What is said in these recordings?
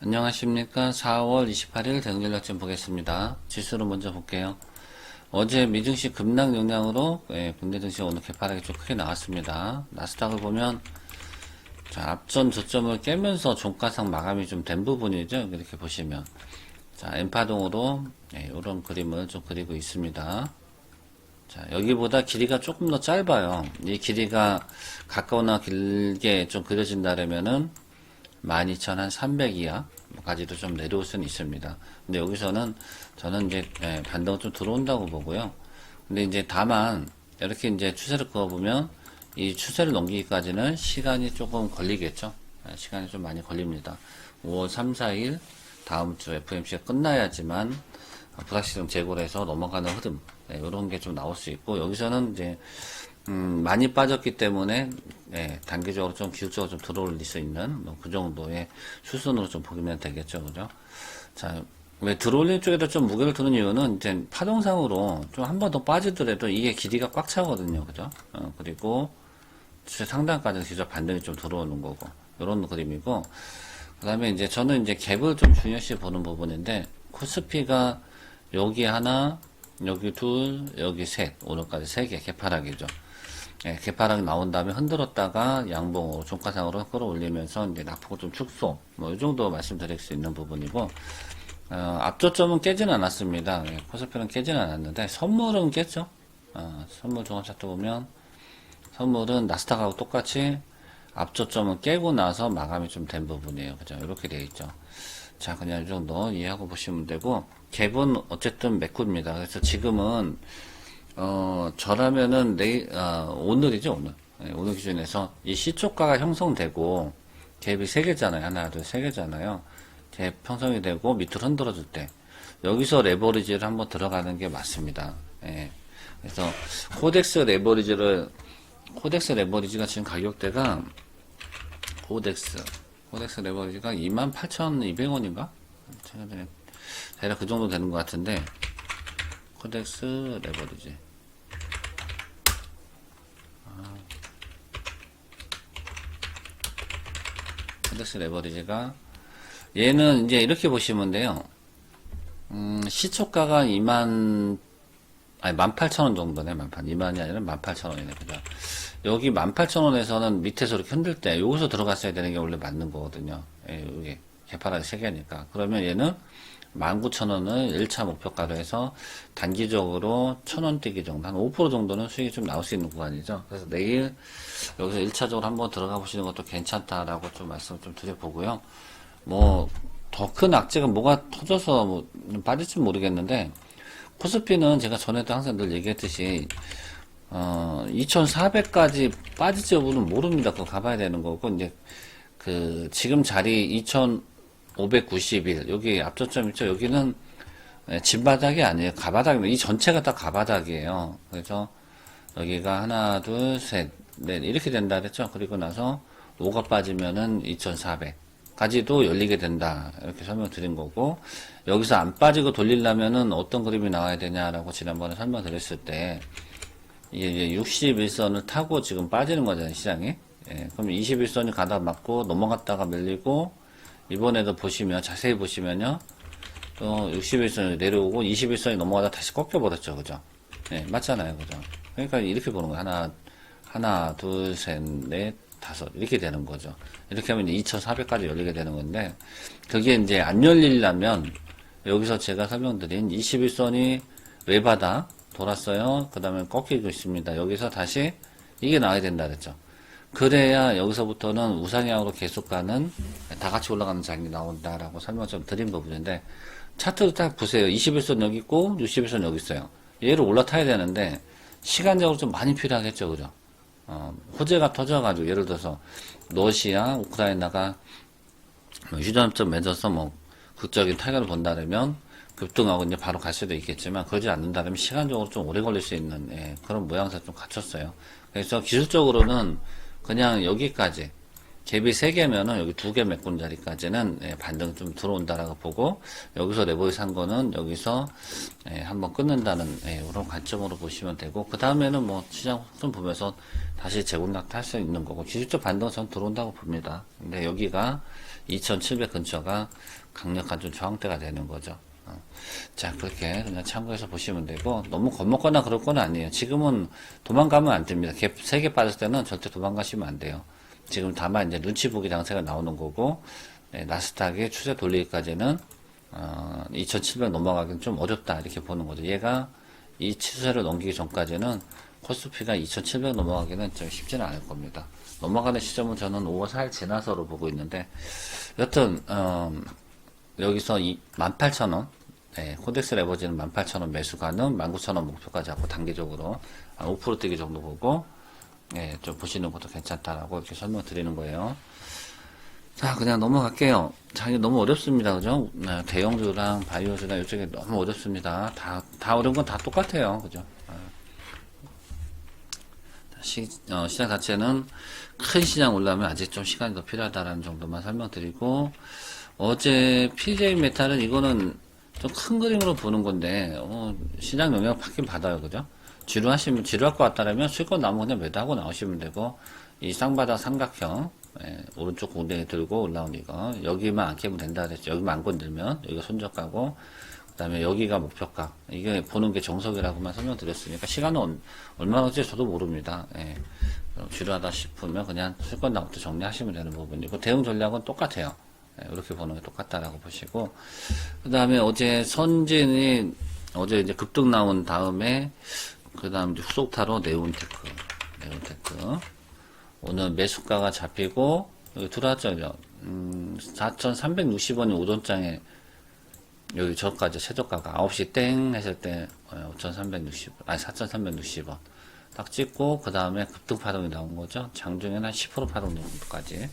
안녕하십니까. 4월 28일 대응전략 좀 보겠습니다. 지수로 먼저 볼게요. 어제 미증시 급락 영향으로 예, 국내 증시 오늘 개파락이 좀 크게 나왔습니다. 나스닥을 보면 자, 앞전 저점을 깨면서 종가상 마감이 좀 된 부분이죠. 이렇게 보시면 자, 엠파동으로 예, 이런 그림을 좀 그리고 있습니다. 자, 여기보다 길이가 조금 더 짧아요. 이 길이가 가까우나 길게 좀 그려진다면은 12,300 이하까지도 좀 내려올 수는 있습니다. 근데 여기서는 저는 이제 예, 반등은 좀 들어온다고 보고요. 근데 이제 다만 이렇게 이제 추세를 그어보면 이 추세를 넘기기까지는 시간이 조금 걸리겠죠. 예, 시간이 좀 많이 걸립니다. 5월 3, 4일 다음 주 FMC가 끝나야지만 불확실성 제고를 해서 넘어가는 흐름 네, 이런 게 좀 나올 수 있고 여기서는 이제 음, 많이 빠졌기 때문에 예, 단기적으로 좀 기술적으로 좀 들어올릴 수 있는 뭐 그 정도의 수순으로 좀 보면 되겠죠, 그죠? 자, 왜 들어올린 쪽에도 좀 무게를 두는 이유는 이제 파동상으로 좀 한 번 더 빠지더라도 이게 길이가 꽉 차거든요, 그죠? 어, 그리고 주체 상단까지는 직접 반등이 좀 들어오는 거고 이런 그림이고 그 다음에 이제 저는 이제 갭을 좀 중요시 보는 부분인데 코스피가 여기 하나 여기 둘 여기 셋 오늘까지 세개 개파락이죠 예, 개파락이 나온 다음에 흔들었다가 양봉으로 종가상으로 끌어올리면서 이제 낙폭을 좀 축소 뭐 이 정도 말씀드릴 수 있는 부분이고 어, 앞저점은 깨지는 않았습니다 예, 코스피는 깨지는 않았는데 선물은 깼죠 어, 선물 종합 차트 보면 선물은 나스닥하고 똑같이 앞저점은 깨고 나서 마감이 좀 된 부분이에요. 그죠? 이렇게 되어 있죠. 자, 그냥 이 정도 이해하고 보시면 되고, 갭은 어쨌든 매꾸입니다. 그래서 지금은, 어, 저라면은 내일, 아, 오늘이죠, 오늘. 네, 오늘 기준에서 이 시초가가 형성되고, 갭이 세 개잖아요. 하나, 둘, 세 개잖아요. 갭 형성이 되고, 밑으로 흔들어줄 때. 여기서 레버리지를 한번 들어가는 게 맞습니다. 예. 그래서, 코덱스 레버리지를, 코덱스 레버리지가 지금 가격대가, 코덱스, 코덱스 레버리지가 28,200원인가? 최근에, 대략 그 정도 되는 것 같은데, 코덱스 레버리지. 코덱스 레버리지가, 얘는 이제 이렇게 보시면 돼요. 음, 시초가가 2만, 아니, 18,000원 정도네, 18,000원. 2만이 아니라 18,000원이네, 그죠? 여기 18,000원에서는 밑에서 이렇게 흔들 때, 여기서 들어갔어야 되는 게 원래 맞는 거거든요. 예, 여기, 개파락이 3개니까. 그러면 얘는 19,000원을 1차 목표가로 해서 단기적으로 1,000원 뛰기 정도, 한 5% 정도는 수익이 좀 나올 수 있는 구간이죠. 그래서 내일 여기서 1차적으로 한번 들어가 보시는 것도 괜찮다라고 좀 말씀을 좀 드려보고요. 뭐, 더 큰 악재가 뭐가 터져서 뭐 빠질지 모르겠는데, 코스피는 제가 전에도 항상 늘 얘기했듯이, 어, 2,400까지 빠질지 여부는 모릅니다. 그거 가봐야 되는 거고, 이제, 그, 지금 자리 2,591, 여기 앞저점 있죠? 여기는, 예, 진바닥이 아니에요. 가바닥입니다. 이 전체가 다 가바닥이에요. 그래서, 여기가 하나, 둘, 셋, 넷, 이렇게 된다 그랬죠? 그리고 나서, 5가 빠지면은 2,400. 까지도 열리게 된다. 이렇게 설명 드린 거고, 여기서 안 빠지고 돌리려면은 어떤 그림이 나와야 되냐라고 지난번에 설명드렸을 때, 이게 61선을 타고 지금 빠지는 거잖아요, 시장이. 예, 그럼 21선이 가다 맞고 넘어갔다가 밀리고, 이번에도 보시면, 자세히 보시면요, 또 61선이 내려오고 21선이 넘어가다 다시 꺾여 버렸죠, 그죠? 예, 맞잖아요, 그죠? 그러니까 이렇게 보는 거예요. 하나, 하나, 둘, 셋, 넷, 다섯. 이렇게 되는 거죠. 이렇게 하면 2,400까지 열리게 되는 건데, 그게 이제 안 열리려면, 여기서 제가 설명드린 21선이 외바다 돌았어요. 그 다음에 꺾이고 있습니다. 여기서 다시 이게 나와야 된다 그랬죠. 그래야 여기서부터는 우상향으로 계속 가는 다 같이 올라가는 장이 나온다라고 설명 좀 드린 부분인데 차트도 딱 보세요. 21선 여기 있고 61선 여기 있어요. 얘를 올라타야 되는데 시간적으로 좀 많이 필요하겠죠. 그죠? 어, 호재가 터져가지고 예를 들어서 러시아, 우크라이나가 뭐 휴전점 맺어서 뭐 극적인 타격을 본다면 급등하고 이제 바로 갈 수도 있겠지만 그러지 않는다면 시간적으로 좀 오래 걸릴 수 있는 예, 그런 모양새 좀 갖췄어요. 그래서 기술적으로는 그냥 여기까지 갭이 3개면은 여기 2개 메꾸는 자리까지는 예, 반등 좀 들어온다라고 보고 여기서 레버리 산 거는 여기서 예, 한번 끊는다는 예, 이런 관점으로 보시면 되고 그 다음에는 뭐 시장 좀 보면서 다시 할수 있는 거고 기술적 반등은 전 들어온다고 봅니다. 근데 여기가 2700 근처가 강력한 좀 저항대가 되는 거죠. 어. 자, 그렇게 그냥 참고해서 보시면 되고, 너무 겁먹거나 그럴 건 아니에요. 지금은 도망가면 안 됩니다. 갭, 세개 빠졌을 때는 절대 도망가시면 안 돼요. 지금 다만 이제 눈치 보기 장세가 나오는 거고, 네, 나스닥의 추세 돌리기까지는, 어, 2700 넘어가기는 좀 어렵다. 이렇게 보는 거죠. 얘가 이 추세를 넘기기 전까지는 코스피가 2700 넘어가기는 좀 쉽지는 않을 겁니다. 넘어가는 시점은 저는 5월 4일 지나서로 보고 있는데, 여튼, 어, 여기서 이 18,000원, 네, 코덱스 레버지는 18,000원 매수가는 19,000원 목표까지 하고 단기적으로 한 5% 뛰기 정도 보고, 예, 좀 보시는 것도 괜찮다라고 이렇게 설명 드리는 거예요. 자, 그냥 넘어갈게요. 자, 이게 너무 어렵습니다. 그죠? 네, 대형주랑 바이오주랑 이쪽에 너무 어렵습니다. 다, 다 어려운 건 다 똑같아요. 그죠? 아. 자, 시, 어, 시장 자체는 큰 시장 올라오면 아직 좀 시간이 더 필요하다라는 정도만 설명드리고, 어제 PJ 메탈은 이거는 좀 큰 그림으로 보는 건데, 어, 시장 영향 받긴 받아요. 그죠? 지루하시면, 지루할 것 같다라면 수익권 나오면 그냥 매도하고 나오시면 되고, 이 쌍바닥 삼각형, 예, 오른쪽 공댕이 들고 올라온 이거, 여기만 안 깨면 된다 그랬죠. 여기만 안 건들면, 여기가 손절가고, 그 다음에 여기가 목표가. 이게 보는 게 정석이라고만 설명드렸으니까, 시간은 얼- 얼마나 올지 저도 모릅니다. 예. 어, 지루하다 싶으면 그냥 수익권 나부터 정리하시면 되는 부분이고, 대응 전략은 똑같아요. 예, 이렇게 보는 게 똑같다라고 보시고, 그 다음에 어제 선진이, 어제 이제 급등 나온 다음에, 그 다음 이제 후속타로 네온테크, 네온테크. 오늘 매수가가 잡히고, 여기 들어왔죠? 음, 4,360원이 오전장에, 여기 저까지 최저가가 9시 땡 했을 때, 5,360원, 아니, 4,360원. 딱 찍고, 그 다음에 급등 파동이 나온 거죠. 장중에는 한 10% 파동 정도까지 예,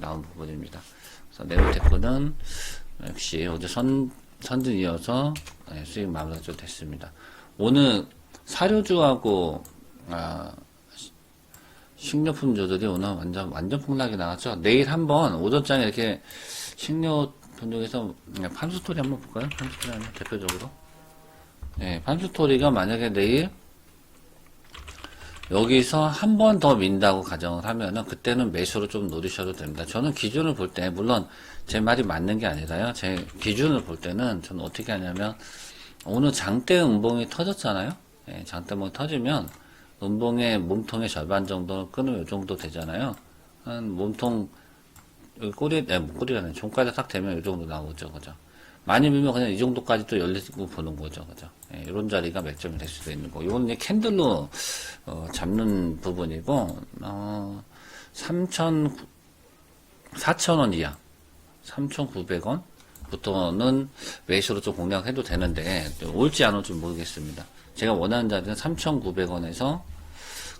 나온 부분입니다. 그래서 네오테크는 역시 어제 선, 선진 이어서 예, 수익 마무리가 좀 됐습니다. 오늘 사료주하고, 아, 식료품주들이 오늘 완전 완전 폭락이 나왔죠. 내일 한번 오전장에 이렇게 식료품 중에서 판수토리 한번 볼까요? 판수토리 한번 대표적으로. 네, 판수토리가 만약에 내일 여기서 한 번 더 민다고 가정을 하면은 그때는 매수로 좀 노리셔도 됩니다. 저는 기준을 볼 때 물론 제 말이 맞는 게 아니라요. 제 기준을 볼 때는 저는 어떻게 하냐면 오늘 장대 음봉이 터졌잖아요. 예, 장대 음봉이 터지면 음봉의 몸통의 절반 정도는 끊으면 이 정도 되잖아요. 한 몸통 꼬리, 네, 꼬리가 아니라 종까지 딱 되면 이 정도 나오죠, 그죠? 많이 밀면 그냥 이 정도까지 또 열리고 보는 거죠, 그죠? 예, 이런 자리가 맥점이 될 수도 있는 거. 이건 이제 캔들로 어, 잡는 부분이고, 어, 3천, 4,000원 이하, 3,900원 부터는 매수로 좀 공략해도 되는데, 올지 안 올지 모르겠습니다. 제가 원하는 자리는 3,900원에서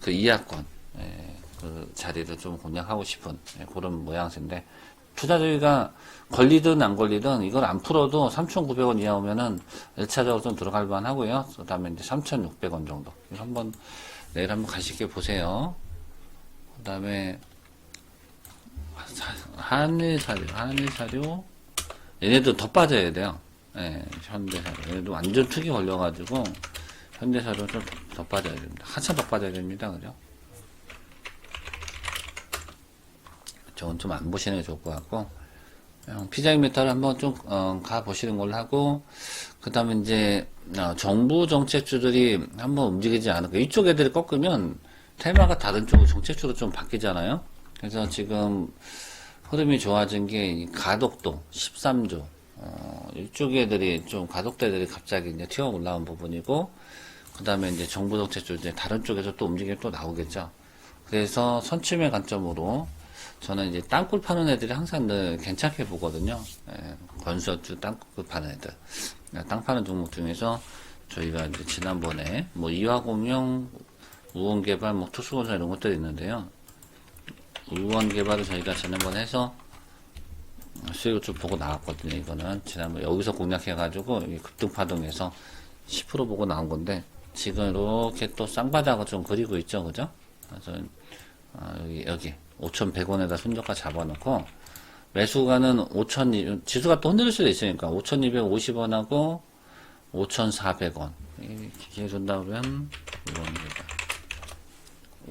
그 이하권, 예, 그 자리를 좀 공략하고 싶은 예, 그런 모양새인데, 투자자가 걸리든 안 걸리든 이걸 안 풀어도 3,900원 이하 오면은 1차적으로 좀 들어갈 만 하고요. 그 다음에 이제 3,600원 정도. 한번 내일 한번 가시게 보세요. 그 다음에 한일 사료, 한일 사료 얘네도 더 빠져야 돼요. 예, 현대 사료. 얘네도 완전 투기 걸려가지고 현대 사료 좀 더 빠져야 됩니다. 한참 더 빠져야 됩니다. 그죠? 저건 좀 안 보시는 게 좋을 것 같고 피자인 메탈 한번 좀 어, 가보시는 걸로 하고 그 다음에 이제 어, 정부 정책주들이 한번 움직이지 않을까. 이쪽 애들이 꺾으면 테마가 다른 쪽으로 정책주로 좀 바뀌잖아요. 그래서 지금 흐름이 좋아진 게이 가덕도 13조. 어, 이쪽 애들이 좀 가덕대들이 갑자기 이제 튀어 올라온 부분이고 그 다음에 이제 정부 정책주 이제 다른 쪽에서 또 움직임이 또 나오겠죠. 그래서 선침의 관점으로 저는 이제 땅굴 파는 애들이 항상 늘 괜찮게 보거든요. 예, 건설주 땅굴 파는 애들. 예, 땅 파는 종목 중에서 저희가 이제 지난번에 뭐 이화공영, 우원개발, 뭐 투수건설 이런 것들이 있는데요. 우원개발을 저희가 지난번에 해서 수익을 좀 보고 나왔거든요. 이거는 지난번 여기서 공략해가지고 이 급등파동에서 10% 보고 나온 건데 지금 이렇게 또 쌍바닥을 좀 그리고 있죠, 그죠? 그래서 아, 여기 여기 5,100원에다 손저가 잡아놓고 매수가는 5,000 지수가 또 흔들릴 수도 있으니까 5,250원하고 5,400원 기계 준다 그러면 이건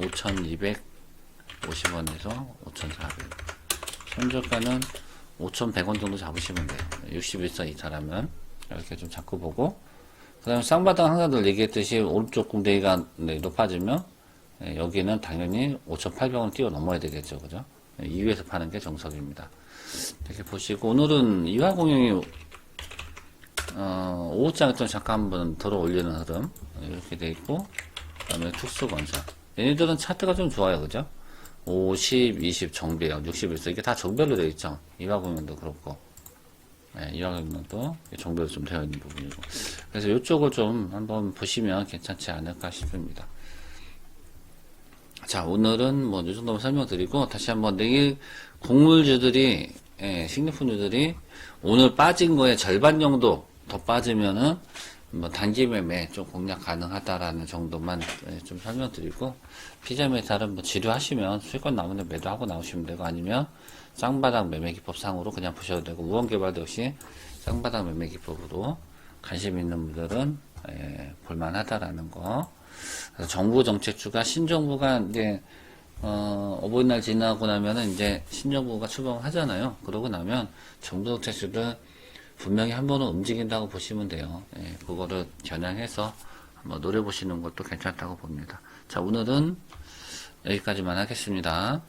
5,250원에서 5,400원 손저가는 5,100원 정도 잡으시면 돼요. 61선 이탈하면. 이렇게 좀 잡고 보고. 그 다음에 쌍바닥 항상 늘 얘기했듯이 오른쪽 궁뎅이가 네, 높아지면 예, 여기는 당연히 5,800원 뛰어 넘어야 되겠죠. 그죠? 예, 2위에서 파는 게 정석입니다. 이렇게 보시고 오늘은 이화공영이 어, 5호장에 잠깐 한번 들어 올리는 흐름. 이렇게 돼 있고 그 다음에 특수건설 얘네들은 차트가 좀 좋아요. 그죠? 50, 20 정배열 61서 이게 다 정별로 되어 있죠. 이화공영도 그렇고. 네, 이화공영도 정별로 좀 되어 있는 부분이고. 그래서 이쪽을 좀 한번 보시면 괜찮지 않을까 싶습니다 자 오늘은 뭐 이 정도만 설명드리고 다시 한번 내일 곡물주들이 예, 식료품주들이 오늘 빠진 거에 절반 정도 더 빠지면은 뭐 단기 매매 좀 공략 가능하다라는 정도만 예, 좀 설명드리고 피자 메탈은 뭐 지류하시면 수익권 나오면 매도하고 나오시면 되고 아니면 쌍바닥 매매 기법 상으로 그냥 보셔도 되고 우원 개발도 역시 쌍바닥 매매 기법으로 관심 있는 분들은 예, 볼만하다라는 거. 정부 정책주가 신정부가 이제 어, 어버이날 지나고 나면은 이제 신정부가 출범을 하잖아요. 그러고 나면 정부 정책주를 분명히 한 번은 움직인다고 보시면 돼요. 예, 그거를 겨냥해서 한번 노려보시는 것도 괜찮다고 봅니다. 자, 오늘은 여기까지만 하겠습니다.